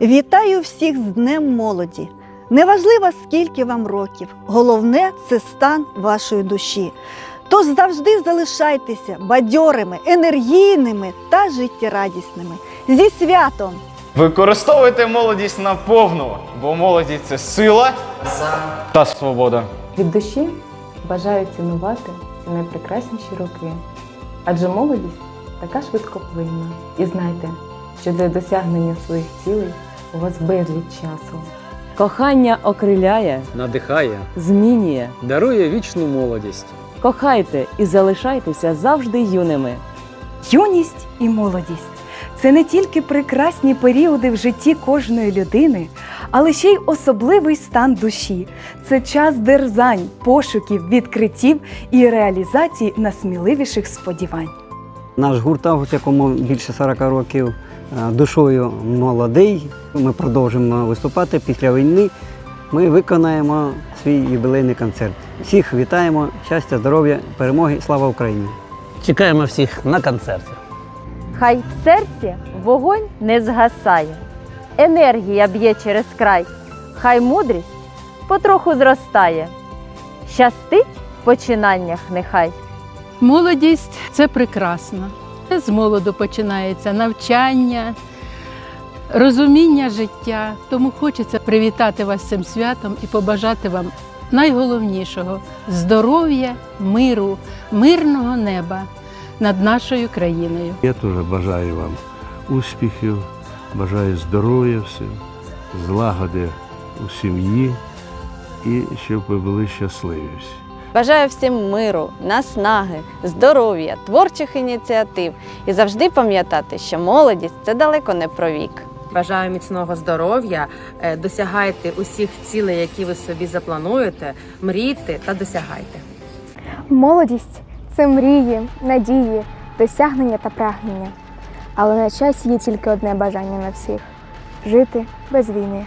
Вітаю всіх з Днем молоді! Неважливо, скільки вам років, головне це стан вашої душі. Тож завжди залишайтеся бадьорими, енергійними та життєрадісними. Зі святом! Використовуйте молодість наповну, бо молодість це сила та свобода. Від душі бажаю цінувати ці найпрекрасніші роки. Адже молодість така швидкоплинна. І знайте, що для досягнення своїх цілей у вас безліч часу. Кохання окриляє, надихає, змінює. дарує вічну молодість. Кохайте і залишайтеся завжди юними. Юність і молодість це не тільки прекрасні періоди в житті кожної людини, але ще й особливий стан душі. Це час дерзань, пошуків, відкриттів і реалізації насміливіших сподівань. Наш гурт «Август», якому більше 40 років, е, душою молодий. Ми продовжимо виступати після війни. Ми виконаємо свій юбілейний концерт. Всіх вітаємо, щастя, здоров'я, перемоги, слава Україні! Чекаємо всіх на концерті. Хай в серці вогонь не згасає, енергія б'є через край, хай мудрість потроху зростає. Щастить в починаннях нехай. Молодість це прекрасно. З молоду починається навчання, розуміння життя. Тому хочеться привітати вас цим святом і побажати вам найголовнішого здоров'я, миру, мирного неба над нашою країною. Я теж бажаю вам успіхів, бажаю здоров'я всім, злагоди у сім'ї і щоб ви були щасливі. Бажаю всім миру, наснаги, здоров'я, творчих ініціатив і завжди пам'ятати, що молодість це далеко не про вік. Бажаю міцного здоров'я, е, досягайте усіх цілей, які ви собі заплануєте, мрійте та досягайте. Молодість це мрії, надії, досягнення та прагнення. Але на часі є тільки одне бажання на всіх жити без війни.